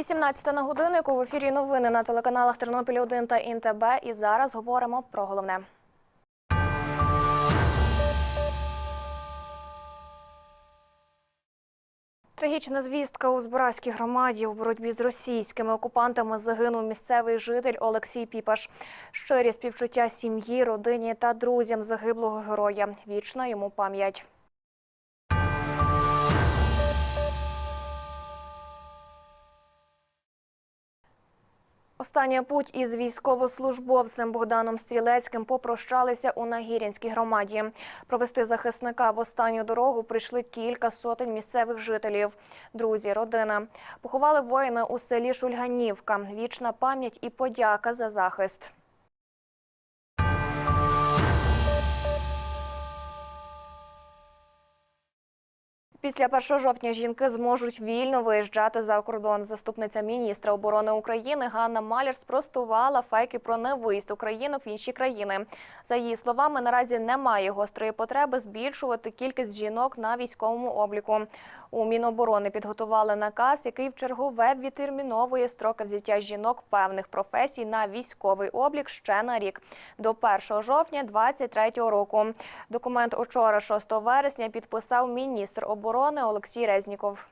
18 на годиннику в ефірі новини на телеканалах Тернопіль 1 та ІНТБ. І зараз говоримо про головне. Трагічна звістка у Збаразькій громаді у боротьбі з російськими окупантами загинув місцевий житель Олексій Піпаш. Щирі співчуття сім'ї, родині та друзям загиблого героя. Вічна йому пам'ять. Остання путь із військовослужбовцем Богданом Стрілецьким попрощалися у Нагірянській громаді. Провести захисника в останню дорогу прийшли кілька сотень місцевих жителів. Друзі, родина. Поховали воїна у селі Шульганівка. Вічна пам'ять і подяка за захист. Після 1 жовтня жінки зможуть вільно виїжджати за кордон. Заступниця міністра оборони України Ганна Маляр спростувала фейки про невиїзд українок в інші країни. За її словами, наразі немає гострої потреби збільшувати кількість жінок на військовому обліку. У Міноборони підготували наказ, який в чергове відтерміновує строки взяття жінок певних професій на військовий облік ще на рік до 1 жовтня 2023 року. Документ учора, 6 вересня, підписав міністр оборони Олексій Резніков.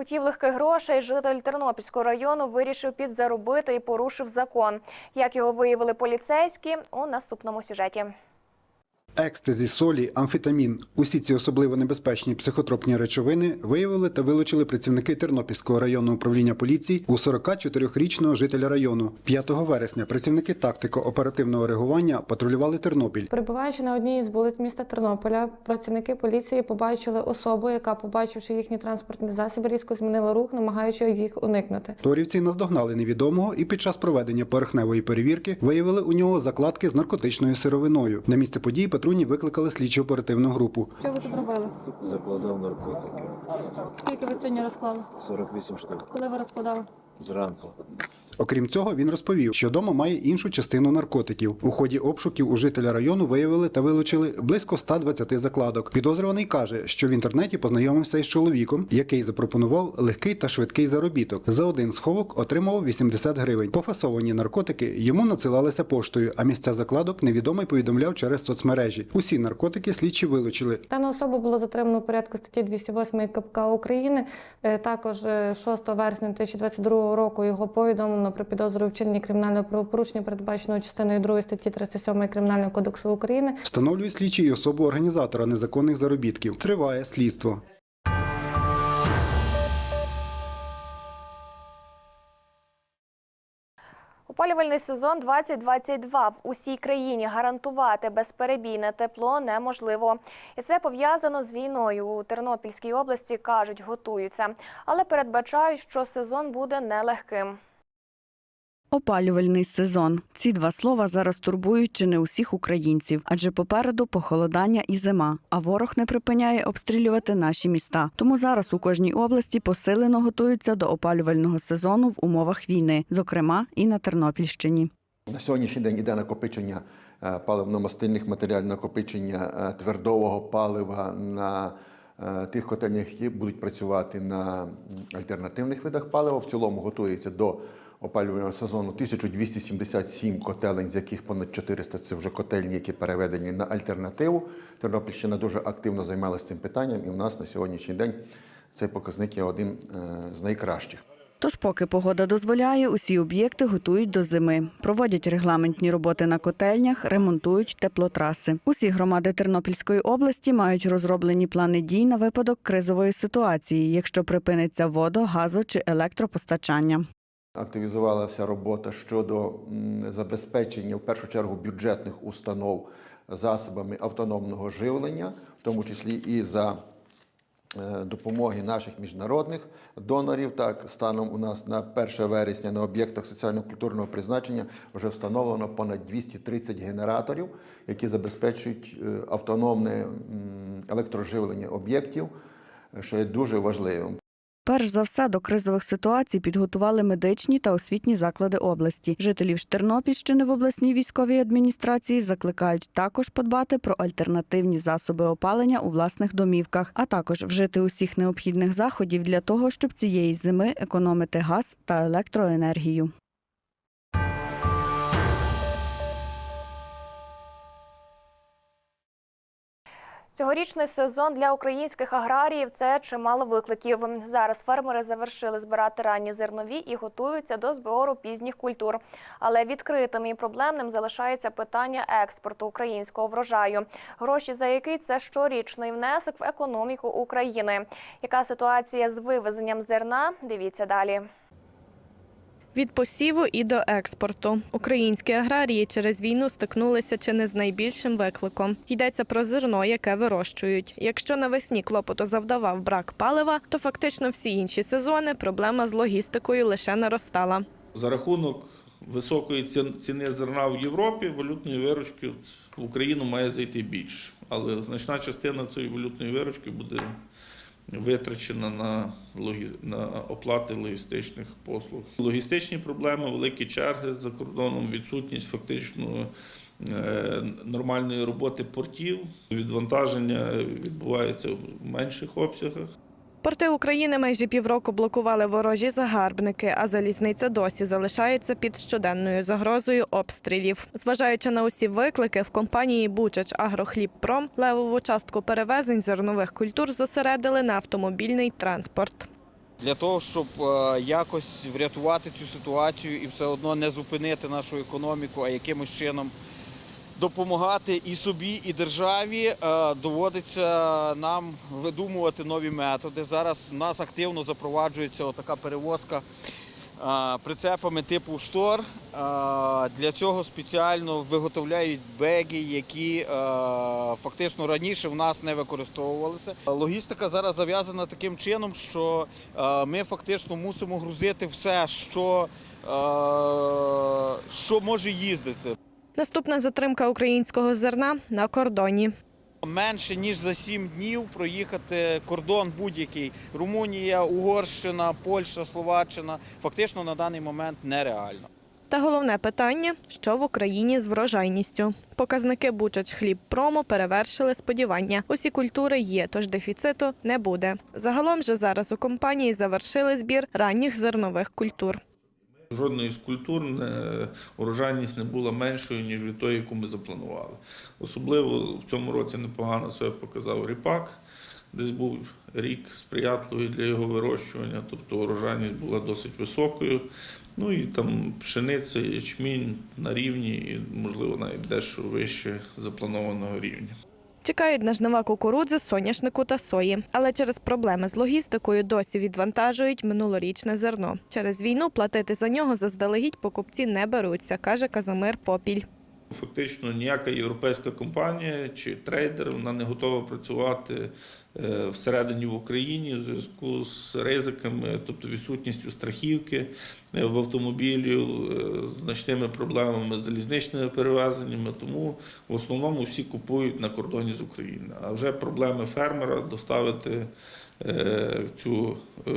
Хотів легких грошей, житель Тернопільського району вирішив підзаробити і порушив закон. Як його виявили поліцейські у наступному сюжеті. Екстазі, солі, амфетамін – усі ці особливо небезпечні психотропні речовини виявили та вилучили працівники Тернопільського районного управління поліції у 44-річного жителя району. 5 вересня працівники тактико-оперативного реагування патрулювали Тернопіль. Перебуваючи на одній із вулиць міста Тернополя, працівники поліції побачили особу, яка, побачивши їхні транспортні засоби, різко змінила рух, намагаючи їх уникнути. Торівці наздогнали невідомого і під час проведення поверхневої перевірки виявили у нього закладки з наркотичною сировиною. На місце події патрульні викликали слідчо оперативну групу. Що ви тут робили? Закладав наркотики. Скільки ви сьогодні розклали? 48 штук. Коли ви розкладали? Зранку. Окрім цього, він розповів, що дома має іншу частину наркотиків. У ході обшуків у жителя району виявили та вилучили близько 120 закладок. Підозрюваний каже, що в інтернеті познайомився із чоловіком, який запропонував легкий та швидкий заробіток. За один сховок отримував 80 гривень. Пофасовані наркотики йому надсилалися поштою, а місця закладок невідомий повідомляв через соцмережі. Усі наркотики слідчі вилучили. Дана особа було затримано у порядку статті 208 КПК України. Е, Також е, 6 вересня 2022 року його повідомлено про підозру у вчиненні кримінального правопорушення, передбаченого частиною 2 статті 307 Кримінального кодексу України. Встановлює слідчі і особу організатора незаконних заробітків. Триває слідство. Опалювальний сезон 2022 в усій країні гарантувати безперебійне тепло неможливо. І це пов'язано з війною. У Тернопільській області кажуть, готуються, але передбачають, що сезон буде нелегким. Опалювальний сезон. Ці два слова зараз турбують чи не усіх українців, адже попереду похолодання і зима, а ворог не припиняє обстрілювати наші міста. Тому зараз у кожній області посилено готуються до опалювального сезону в умовах війни, зокрема і на Тернопільщині. На сьогоднішній день іде накопичення е, паливно-мастильних матеріалів, накопичення е, твердового палива на е, тих котельнях, які будуть працювати на альтернативних видах палива. В цілому готується до опалювального сезону 1277 котелень, з яких понад 400 – це вже котельні, які переведені на альтернативу. Тернопільщина дуже активно займалася цим питанням, і в нас на сьогоднішній день цей показник є один е, з найкращих. Тож, поки погода дозволяє, усі об'єкти готують до зими. Проводять регламентні роботи на котельнях, ремонтують теплотраси. Усі громади Тернопільської області мають розроблені плани дій на випадок кризової ситуації, якщо припиниться водо, газо чи електропостачання. Активізувалася робота щодо забезпечення, в першу чергу, бюджетних установ засобами автономного живлення, в тому числі і за е, допомоги наших міжнародних донорів. Так, станом у нас на 1 вересня на об'єктах соціально-культурного призначення вже встановлено понад 230 генераторів, які забезпечують е, автономне електроживлення об'єктів, що є дуже важливим. Перш за все до кризових ситуацій підготували медичні та освітні заклади області. Жителів Тернопільщини в обласній військовій адміністрації закликають також подбати про альтернативні засоби опалення у власних домівках, а також вжити усіх необхідних заходів для того, щоб цієї зими економити газ та електроенергію. Цьогорічний сезон для українських аграріїв це чимало викликів. Зараз фермери завершили збирати ранні зернові і готуються до збору пізніх культур. Але відкритим і проблемним залишається питання експорту українського врожаю, гроші за який це щорічний внесок в економіку України. Яка ситуація з вивезенням зерна? Дивіться далі. Від посіву і до експорту українські аграрії через війну стикнулися чи не з найбільшим викликом. Йдеться про зерно, яке вирощують. Якщо навесні клопоту завдавав брак палива, то фактично всі інші сезони проблема з логістикою лише наростала. За рахунок високої ці- ціни зерна в Європі валютної виручки в Україну має зайти більше. Але значна частина цієї валютної виручки буде витрачена на, логі... на оплати логістичних послуг. Логістичні проблеми, великі черги за кордоном, відсутність фактично е, нормальної роботи портів, відвантаження відбувається в менших обсягах. Порти України майже півроку блокували ворожі загарбники, а залізниця досі залишається під щоденною загрозою обстрілів. Зважаючи на усі виклики, в компанії Бучач Агрохлібпром левову частку перевезень зернових культур зосередили на автомобільний транспорт. для того, щоб е, якось врятувати цю ситуацію і все одно не зупинити нашу економіку, а якимось чином допомагати і собі, і державі, е, доводиться нам видумувати нові методи. Зараз в нас активно запроваджується така перевозка е, прицепами типу штор. Е, Для цього спеціально виготовляють беги, які фактично раніше в нас не використовувалися. Логістика зараз зав'язана таким чином, що ми фактично мусимо грузити все, що, що може їздити. Наступна затримка українського зерна на кордоні. Менше ніж за 7 днів проїхати кордон будь-який Румунія, Угорщина, Польща, Словаччина фактично на даний момент нереально. Та головне питання: що в Україні з врожайністю. Показники Бучач хлібпрому перевершили сподівання. Усі культури є, тож дефіциту не буде. Загалом же зараз у компанії завершили збір ранніх зернових культур. Жодної з культур урожайність не була меншою, ніж від тої, яку ми запланували. Особливо в цьому році непогано себе показав ріпак, десь був рік сприятливий для його вирощування, тобто урожайність була досить високою. Ну і там пшениця, ячмінь на рівні, і, можливо, навіть дещо вище запланованого рівня. Чекають на жнива кукурудзи, соняшнику та сої. Але через проблеми з логістикою досі відвантажують минулорічне зерно. Через війну платити за нього заздалегідь покупці не беруться, каже Казимир Попіль. Фактично ніяка європейська компанія чи трейдер вона не готова працювати всередині в Україні в зв'язку з ризиками, тобто відсутністю страхівки е, в автомобілі, е, значними проблемами з залізничними перевезеннями. Тому в основному всі купують на кордоні з України. А вже проблеми фермера доставити е, цю е,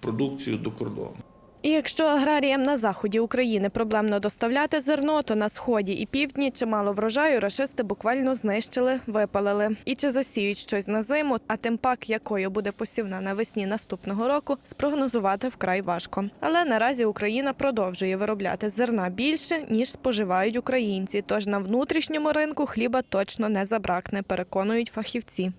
продукцію до кордону. І якщо аграріям на заході України проблемно доставляти зерно, то на сході і півдні чимало врожаю рашисти буквально знищили, випалили. І чи засіють щось на зиму, а тим пак якою буде посівна навесні наступного року, спрогнозувати вкрай важко. Але наразі Україна продовжує виробляти зерна більше ніж споживають українці. Тож на внутрішньому ринку хліба точно не забракне, переконують фахівці.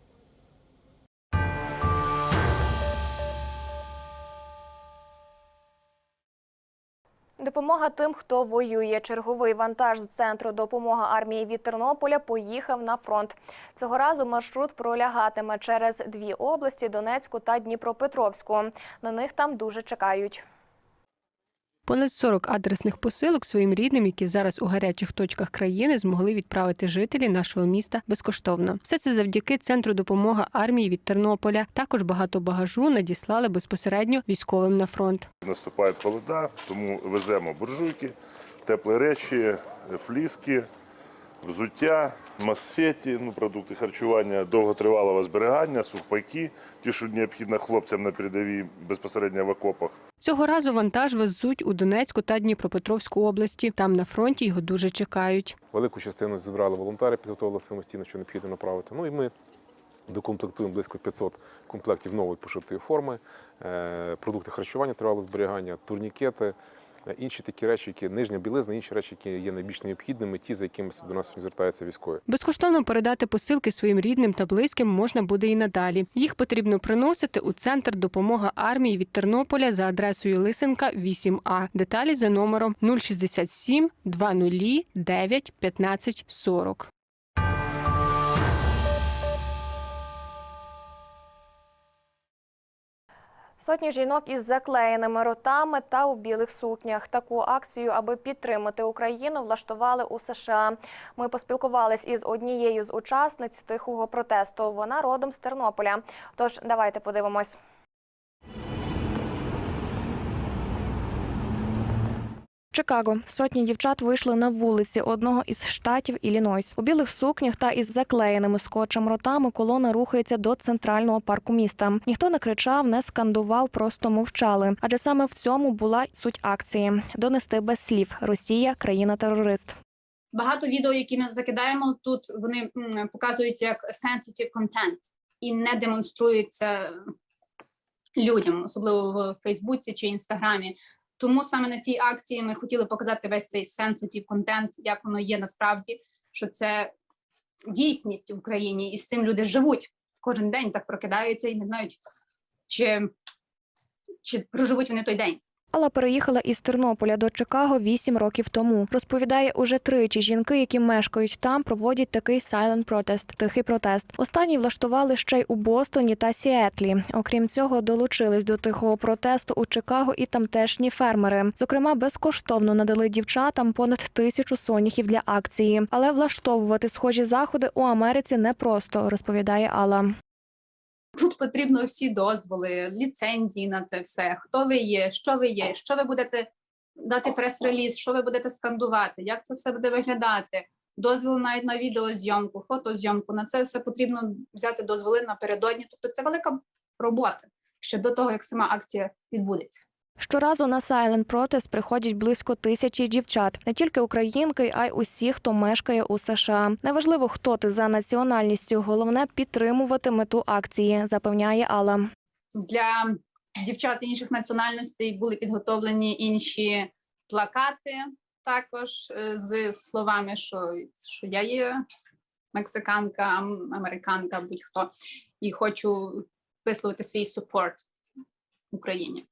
Допомога тим, хто воює. Черговий вантаж з центру допомоги армії від Тернополя поїхав на фронт. Цього разу маршрут пролягатиме через дві області Донецьку та Дніпропетровську. На них там дуже чекають. Понад 40 адресних посилок своїм рідним, які зараз у гарячих точках країни змогли відправити жителі нашого міста безкоштовно. Все це завдяки центру допомоги армії від Тернополя. Також багато багажу надіслали безпосередньо військовим на фронт. Наступають холода, тому веземо буржуйки, теплі речі, фліски, взуття, масеті, ну, продукти харчування, довготривалого зберігання, сухпайки, ті, що необхідно хлопцям на передовій безпосередньо в окопах. Цього разу вантаж везуть у Донецьку та Дніпропетровську області. Там на фронті його дуже чекають. Велику частину зібрали волонтери, підготували самостійно, що необхідно направити. Ну і ми докомплектуємо близько 500 комплектів нової пошитої форми, е, продукти харчування, тривалого зберігання, турнікети, інші такі речі, які нижня білизна, інші речі, які є найбільш необхідними, ті, за якими до нас звертаються військові. Безкоштовно передати посилки своїм рідним та близьким можна буде і надалі. Їх потрібно приносити у центр допомога армії від Тернополя за адресою Лисенка 8А. Деталі за номером 067 20 9 15 40. Сотні жінок із заклеєними ротами та у білих сукнях. Таку акцію, аби підтримати Україну, влаштували у США. Ми поспілкувались із однією з учасниць тихого протесту. Вона родом з Тернополя. Тож давайте подивимось. Чикаго сотні дівчат вийшли на вулиці одного із штатів Іллінойс. У білих сукнях та із заклеєними скотчем ротами колона рухається до центрального парку міста. Ніхто не кричав, не скандував, просто мовчали. Адже саме в цьому була суть акції донести без слів Росія країна терорист. Багато відео, які ми закидаємо тут, вони показують як sensitive content і не демонструються людям, особливо в Фейсбуці чи Інстаграмі. Тому саме на цій акції ми хотіли показати весь цей sensitive контент, як воно є насправді, що це дійсність в Україні, і з цим люди живуть кожен день, так прокидаються і не знають, чи, чи проживуть вони той день. Алла переїхала із Тернополя до Чикаго вісім років тому. Розповідає, уже тричі жінки, які мешкають там, проводять такий silent protest – тихий протест. Останній влаштували ще й у Бостоні та Сіетлі. Окрім цього, долучились до тихого протесту у Чикаго і тамтешні фермери. Зокрема, безкоштовно надали дівчатам понад тисячу соняхів для акції. Але влаштовувати схожі заходи у Америці непросто, розповідає Алла. Тут потрібно всі дозволи, ліцензії на це все. Хто ви є, що ви є, що ви будете дати прес-реліз, що ви будете скандувати, як це все буде виглядати. Дозвіл навіть на відеозйомку, фотозйомку. На це все потрібно взяти дозволи напередодні. Тобто це велика робота ще до того, як сама акція відбудеться. Щоразу на Silent Protest приходять близько тисячі дівчат, не тільки українки, а й усі, хто мешкає у США. Неважливо, хто ти за національністю, головне підтримувати мету акції, запевняє Алла. Для дівчат інших національностей були підготовлені інші плакати, також е, з словами, що, що я є мексиканка, американка, будь-хто, і хочу висловити свій супорт Україні.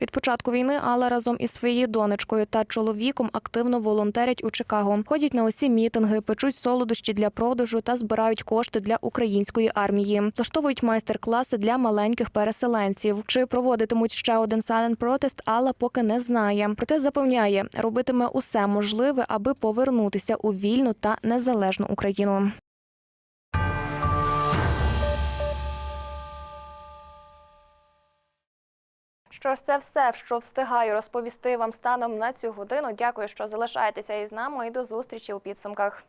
Від початку війни Алла разом із своєю донечкою та чоловіком активно волонтерять у Чикаго. Ходять на усі мітинги, печуть солодощі для продажу та збирають кошти для української армії. Влаштовують майстер-класи для маленьких переселенців. Чи проводитимуть ще один silent протест, Алла поки не знає. Проте запевняє, робитиме усе можливе, аби повернутися у вільну та незалежну Україну. Що ж, це все, що встигаю розповісти вам станом на цю годину. Дякую, що залишаєтеся із нами і до зустрічі у підсумках.